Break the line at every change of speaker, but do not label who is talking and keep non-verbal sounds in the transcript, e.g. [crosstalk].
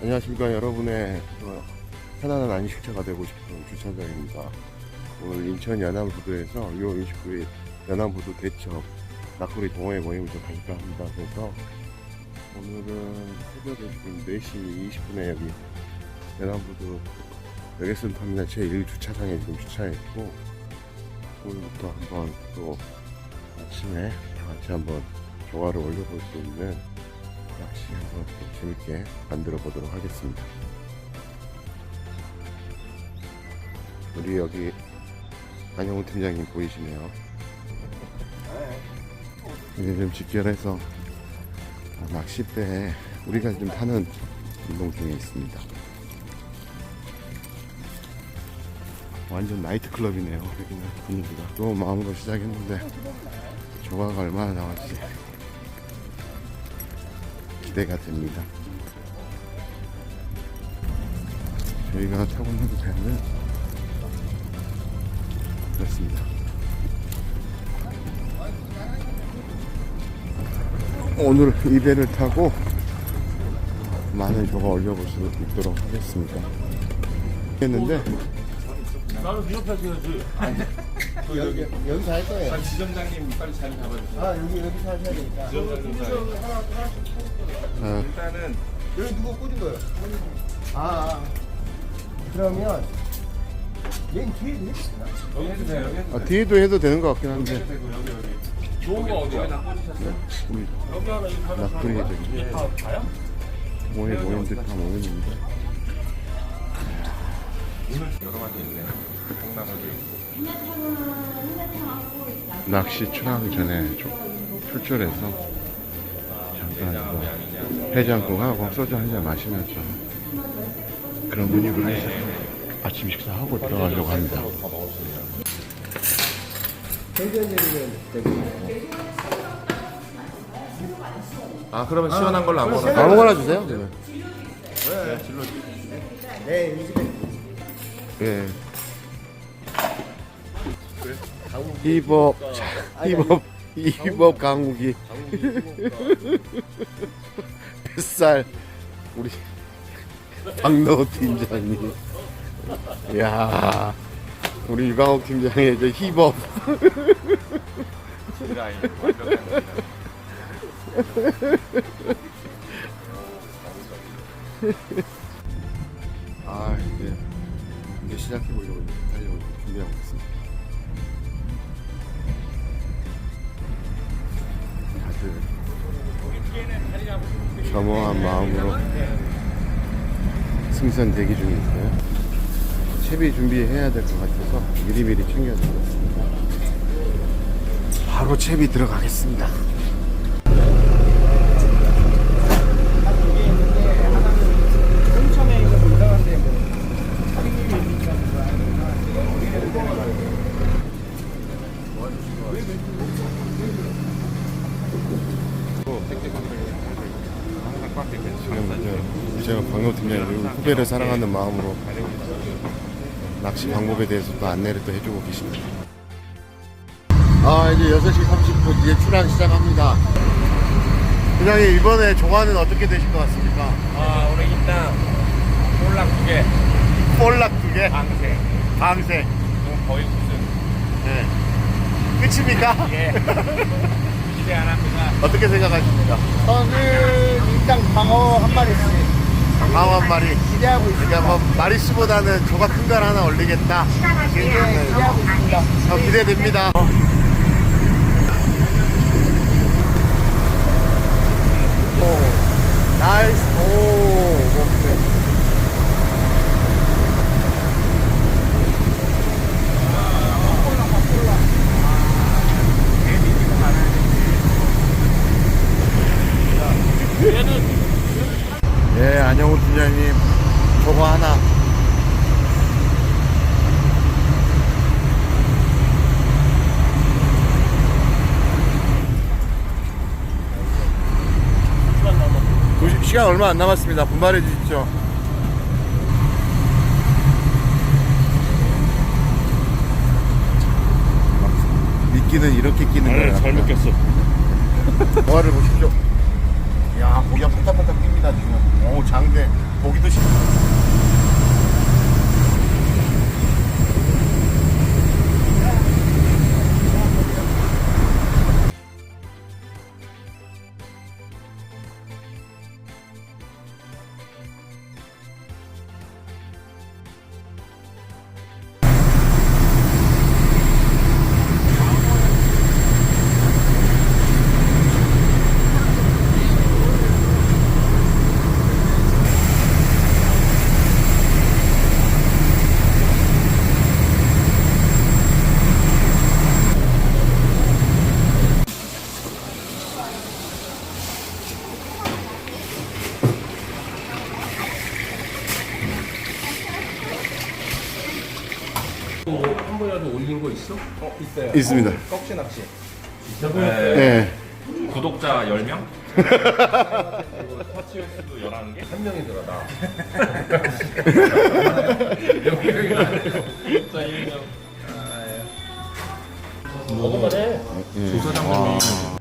안녕하십니까 여러분의 그 편안한 안식처가 되고 싶은 주차장입니다. 오늘 인천 연암부두에서 6월 29일 연암부두 대첩 낙구리 동호회 모임을 좀 가질까 합니다. 그래서 오늘은 새벽에 지금 4시 20분에 여기 연암부두 여객선 터미널 제1주차장에 지금 주차했고 오늘부터 한번 또 아침에 다 같이 한번 조화를 올려볼 수 있는 낚시 한번 좀 재밌게 만들어 보도록 하겠습니다. 우리 여기 안영훈 팀장님 보이시네요. 이제 좀 직결해서 아, 낚싯대에 우리가 좀 타는 운동 중에 있습니다. 완전 나이트클럽이네요. 여기는 분위기가. 또 마음으로 시작했는데 조화가 얼마나 나올지 기대가 됩니다. 저희가 타고 있는 배는 그렇습니다. 오늘 이 배를 타고 많은 조가 올려볼 수 있도록 하겠습니다. 했는데
나는 그 옆에 서야지. 그 여기
여기서 할 거예요.
아, 지점장님 빨리 자리 잡아주세요.
아 여기 여기서 하셔야 되니까.
지점장님.
어,
일단은
여기 누가 꽂은 거예요? 아, 아. 그러면 얘는 뒤에도 해주세요.
여기 해주세요. 여기 해주세요.
아, 뒤에도 해도 되는 것 같긴 한데
되고 여기 여기. 좋은 거 어디에 나 꽂으셨어요? 여기 하나 이 예. 아, 가요?
모임 듯한 모임인데
오늘 여러 가지 있네. 동남아도 있고.
낚시 출항 전에 좀 출출해서 잠깐 뭐 해장국 하고 소주 한 잔 마시면서 그런 분위기로 해서 아침 식사하고 들어가려고 합니다.
아 그러면 시원한 걸로 아무거나.
아무거나 주세요. 그러면.
네, 이 집에
예. 자, 힙업, 힙업 강욱이. 뱃살, 우리 박노 팀장님. 야 우리 유강욱 팀장의 이제 힙업. 다들 겸허한 마음으로 승선 대기 있어요. 채비 준비해야 될 것 같아서 미리미리 챙겨주겠습니다. 바로 채비 들어가겠습니다.
홍천에 있는 거 이상한데 뭐.
지금 이제 제가 광노 팀장이 그리고 후배를 사랑하는 마음으로 낚시 방법에 대해서 또 안내를 또 해주고 계십니다. 아 이제 6시 30분 이제 출항 시작합니다. 팀장님 이번에 조과는 어떻게 되실 것 같습니까?
아 오늘 일단 꼴랑 두 개,
볼락 두 개,
방세.
방생.
그럼 거의 무슨
네. 끝입니까?
예. [laughs] 기대 안 합니다.
어떻게 생각하십니까?
저는 일단 방어 한 마리씩
방어 한 마리.
기대하고 있습니다.
그러니까 뭐 마리수보다는 조가 큰걸 하나 올리겠다.
예, 기대하고 있습니다.
어, 기대됩니다. 오, 나이스. 오, 오케이. 예, 안녕훈 팀장님. 저거 하나. 시- 시간 얼마 안 남았습니다. 분발해 주십시오. 미끼는 이렇게 끼는 거예요.
잘 먹겠어.
조화를 보십시오. 야, 고기가 팔딱팔딱 뜁니다, 지금. 오, 장대 보기도 싫 어.
한 번이라도 올린 거 있어? 어 있어요.
있습니다.
꺽지 낚시.
네.
구독자 10명? 그리고 터치 횟수도 11개?
한 명이 들어 나.
구독자 1명.
먹으면 해.
조사장님이